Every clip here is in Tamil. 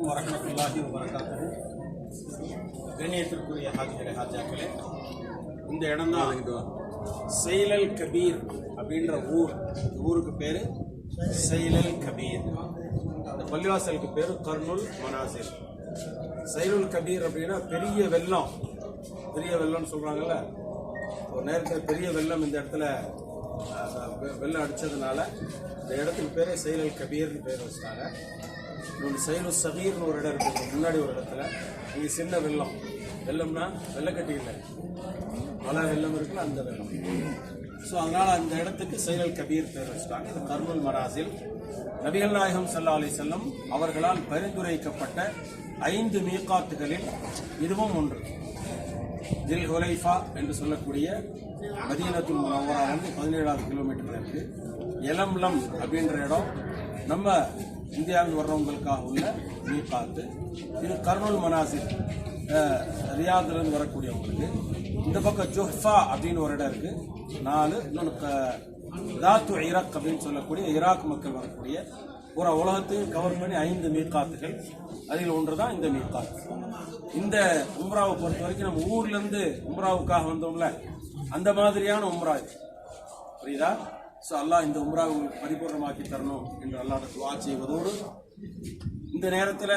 அலைக்கும் வரமத்துல்லாஹி வரகாத்து கண்ணியத்திற்குரிய ஹாஜிகளே ஹாஜாக்களே இந்த இடம்தான் செயலல் கபீர் அப்படின்ற ஊர். இந்த ஊருக்கு பேர் செயலல் கபீர். அந்த பள்ளிவாசலுக்கு பேர் கர்னுல் மனாசிர். செயலுல் கபீர் அப்படின்னா பெரிய வெள்ளம். பெரிய வெள்ளம்னு சொல்கிறாங்கல்ல ஒரு நேரத்தில் பெரிய வெள்ளம் இந்த இடத்துல வெள்ளம் அடித்ததுனால இந்த இடத்துக்கு பேரே செயலல் கபீர்னு பேர் வச்சிட்டாங்க. இன்னொன்று செயலு சகீர்னு ஒரு இடம் இருக்குது முன்னாடி ஒரு இடத்துல. இங்கே சின்ன வெள்ளம். வெள்ளம்னா வெள்ளக்கட்டி இல்லை. மழை வெள்ளம் இருக்குல்ல அந்த வெள்ளம். ஸோ அதனால் அந்த இடத்துக்கு செயலல் கபீர் பேர் வச்சிட்டாங்க. இது கர்முல் மராசில். நபிகள் நாயகம் சல்லா அலி செல்லம் அவர்களால் பரிந்துரைக்கப்பட்ட ஐந்து மீகாத்துகளில் இதுவும் ஒன்று. தில் ஹுலைஃபா என்று சொல்லக்கூடிய மதீனத்துல் முனவராலேருந்து பதினேழாவது கிலோமீட்டர் இருக்கு எலம்லம் அப்படின்ற இடம் நம்ம இந்தியாவில் வர்றவங்களுக்காக உள்ள மீகாத்து இது கர்னூல் மனாசிர் அஹ், ரியாதுலேருந்து வரக்கூடியவங்களுக்கு. இந்த பக்கம் ஜுஹ்ஃபா அப்படின்னு ஒரு இடம் இருக்கு. நாலு இன்னொன்று தாத்து ஈராக் அப்படின்னு சொல்லக்கூடிய ஈராக் மக்கள் வரக்கூடிய பூரா உலகத்தையும் கவர் பண்ணி ஐந்து மீட்காத்துகள். அதில் ஒன்று தான் இந்த மீட்காத்து. இந்த உம்ராவை பொறுத்த வரைக்கும் நம்ம ஊர்லேருந்து உம்ராவுக்காக வந்தோம்ல அந்த மாதிரியான உம்ரா புரியுதா? ஸோ அல்லாஹ் இந்த உம்ராவை உங்களுக்கு பரிபூர்ணமாக்கி தரணும் என்று அல்லாட துவா செய்வதோடு இந்த நேரத்தில்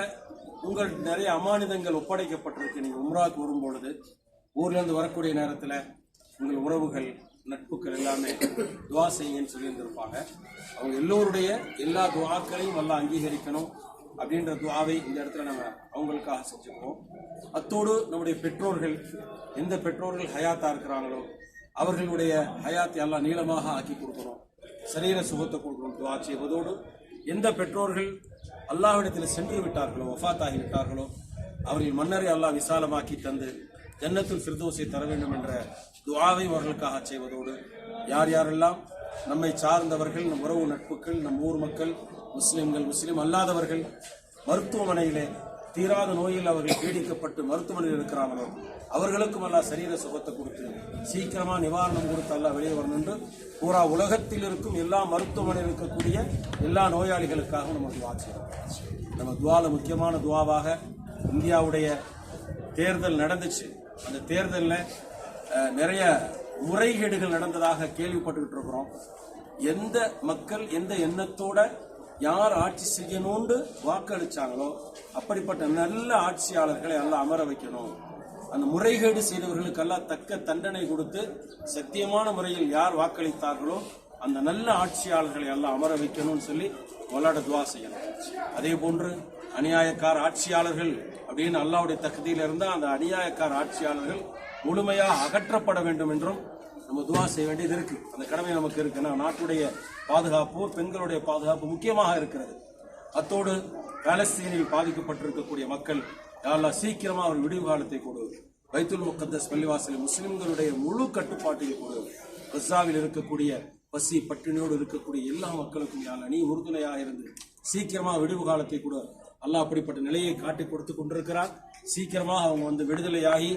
உங்கள் நிறைய அமானிதங்கள் ஒப்படைக்கப்பட்டிருக்கு. நீங்கள் உம்ராவுக்கு வரும்பொழுது ஊர்ல வரக்கூடிய நேரத்தில் உங்கள் உறவுகள் நட்புகள் எல்லாமே துவா செய்யுங்கன்னு சொல்லியிருந்திருப்பாங்க. அவங்க எல்லோருடைய எல்லா துவாக்களையும் நல்லா அங்கீகரிக்கணும் அப்படின்ற துவாவை இந்த இடத்துல நம்ம அவங்களுக்காக செஞ்சுப்போம். அத்தோடு நம்முடைய பெற்றோர்கள் எந்த பெற்றோர்கள் ஹயாத்தாக இருக்கிறாங்களோ அவர்களுடைய ஹயாத்தை எல்லாம் நீளமாக ஆக்கி கொடுக்கணும். சரீர சுகத்தை கொடுக்கணும் துவா செய்வதோடு எந்த பெற்றோர்கள் அல்லாஹ்விடத்தில் சென்று விட்டார்களோ ஒஃபாத்தாகி விட்டார்களோ அவர்கள் மன்னரை எல்லாம் விசாலமாக்கி தந்து ஜன்னத்துல் ஃபிர்தோஸை தர வேண்டும் என்ற துவாவை அவர்களுக்காக செய்வதோடு யார் யாரெல்லாம் நம்மை சார்ந்தவர்கள் நம் உறவு நட்புகள் நம் ஊர் மக்கள் முஸ்லிம்கள் முஸ்லிம் அல்லாதவர்கள் மருத்துவமனையிலே தீராத நோயில் அவர்கள் பீடிக்கப்பட்டு மருத்துவமனையில் இருக்கிறாங்களோ அவர்களுக்கும் எல்லாம் சரீர சுகத்தை கொடுத்து சீக்கிரமா நிவாரணம் கொடுத்து எல்லாம் வெளியே வரணும் என்று பூரா உலகத்தில் இருக்கும் எல்லா மருத்துவமனையில் இருக்கக்கூடிய எல்லா நோயாளிகளுக்காகவும் நம்ம துவா செய்யணும் நம்ம துவால முக்கியமான துவாவாக இந்தியாவுடைய தேர்தல் நடந்துச்சு. அந்த தேர்தலில் நிறைய முறைகேடுகள் நடந்ததாக கேள்விப்பட்டுக்கிட்டு இருக்கிறோம் எந்த மக்கள் எந்த எண்ணத்தோட யார் ஆட்சி செய்யணும்னு வாக்களிச்சாங்களோ அப்படிப்பட்ட நல்ல ஆட்சியாளர்களை எல்லாம் அமர வைக்கணும். அந்த முறைகேடு செய்தவர்களுக்கெல்லாம் தக்க தண்டனை கொடுத்து சத்தியமான முறையில் யார் வாக்களித்தார்களோ அந்த நல்ல ஆட்சியாளர்களை எல்லாம் அமர வைக்கணும்னு சொல்லி விளையாட துவா செய்யணும். அதே போன்று அநியாயக்கார ஆட்சியாளர்கள் அப்படின்னு அல்லாவுடைய தகுதியில் இருந்தால் அந்த அநியாயக்கார ஆட்சியாளர்கள் முழுமையாக அகற்றப்பட வேண்டும் என்றும் நம்ம துவா செய்ய வேண்டியது இருக்கு. அந்த கடமை நமக்கு இருக்குன்னா நாட்டுடைய பாதுகாப்பு பெண்களுடைய பாதுகாப்பு முக்கியமாக இருக்கிறது. அத்தோடு பாலஸ்தீனில் பாதிக்கப்பட்டிருக்கக்கூடிய மக்கள் யாரெல்லாம் சீக்கிரமாக ஒரு விடிவு காலத்தை கொடு பைத்துல் முகத்தஸ் பள்ளிவாசலில் முஸ்லிம்களுடைய முழு கட்டுப்பாட்டில் கொடு கசாவில் இருக்கக்கூடிய பசி பட்டினியோடு இருக்கக்கூடிய எல்லா மக்களுக்கும் யாழ் அணி உறுதுணையாக இருந்து சீக்கிரமாக விடிவு காலத்தை கூட அல்லாஹ் அப்படிப்பட்ட நிலையை காட்டி கொடுத்து கொண்டிருக்கிறார். சீக்கிரமாக அவங்க வந்து விடுதலையாகி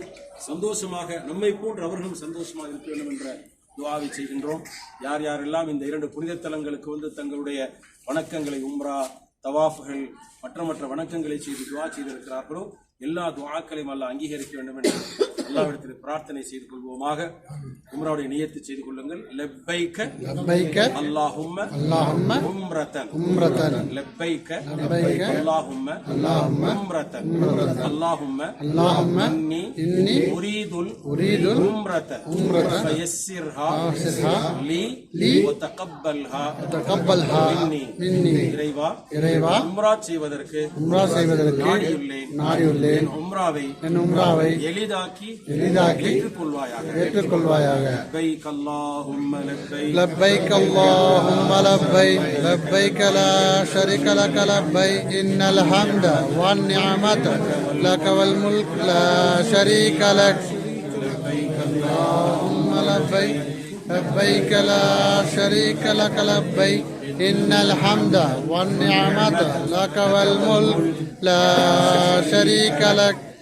சந்தோஷமாக நம்மை போன்று அவர்களும் சந்தோஷமாக இருக்க வேண்டும் என்ற துவாவை செய்கின்றோம். யார் யாரெல்லாம் இந்த இரண்டு புனித தலங்களுக்கு வந்து தங்களுடைய வணக்கங்களை உம்ரா தவாஃபுகள் மற்ற மற்ற வணக்கங்களை செய்து துவா செய்திருக்கிறார்களோ எல்லா துவாக்களையும் அல்ல அங்கீகரிக்க வேண்டும் என்று அல்லாவிடத்தில் பிரார்த்தனை செய்து கொள்வோமாக. உம்ராவுடைய நியத்து செய்து கொள்ளுங்கள். லெப்பைக்க லெப்பைக்க அல்லாஹும்ம அல்லாஹும்ம உம்ரதன் உம்ரதன் லெப்பைக்க லெப்பைக்க அல்லாஹும்ம அல்லாஹும்ம உம்ரதன் உம்ரதன் அல்லாஹும்ம அல்லாஹும்ம இன்னி இன்னி உரீதுல் உரீதுல் உம்ரதன் உம்ரதன் ஃபயஸ்ஸிர்ஹா ஃபயஸ்ஸிர்ஹா லீ லீ வதகப்பல்ஹா. வதகப்பல்ஹா மின்னி. மின்னி. இறைவா இறைவா. உம்ரா செய்வதற்கு உம்ரா செய்வதற்கு நாடியுள்ளேன். நாடியுள்ளேன். உம்ராவை என் உம்ராவை எளிதாக்கி எளிதாக்கி ஏற்றுக்கொள்வாயாக ஏற்றுக்கொள்வாயாக لبيك اللهم لبيك لبيك اللهم لبيك لبيك لا شريك لك لبيك إن الحمد والنعمة لك والملك لا شريك لك لبيك اللهم لبيك لبيك لا شريك لك لبيك إن الحمد والنعمة لك والملك لا شريك لك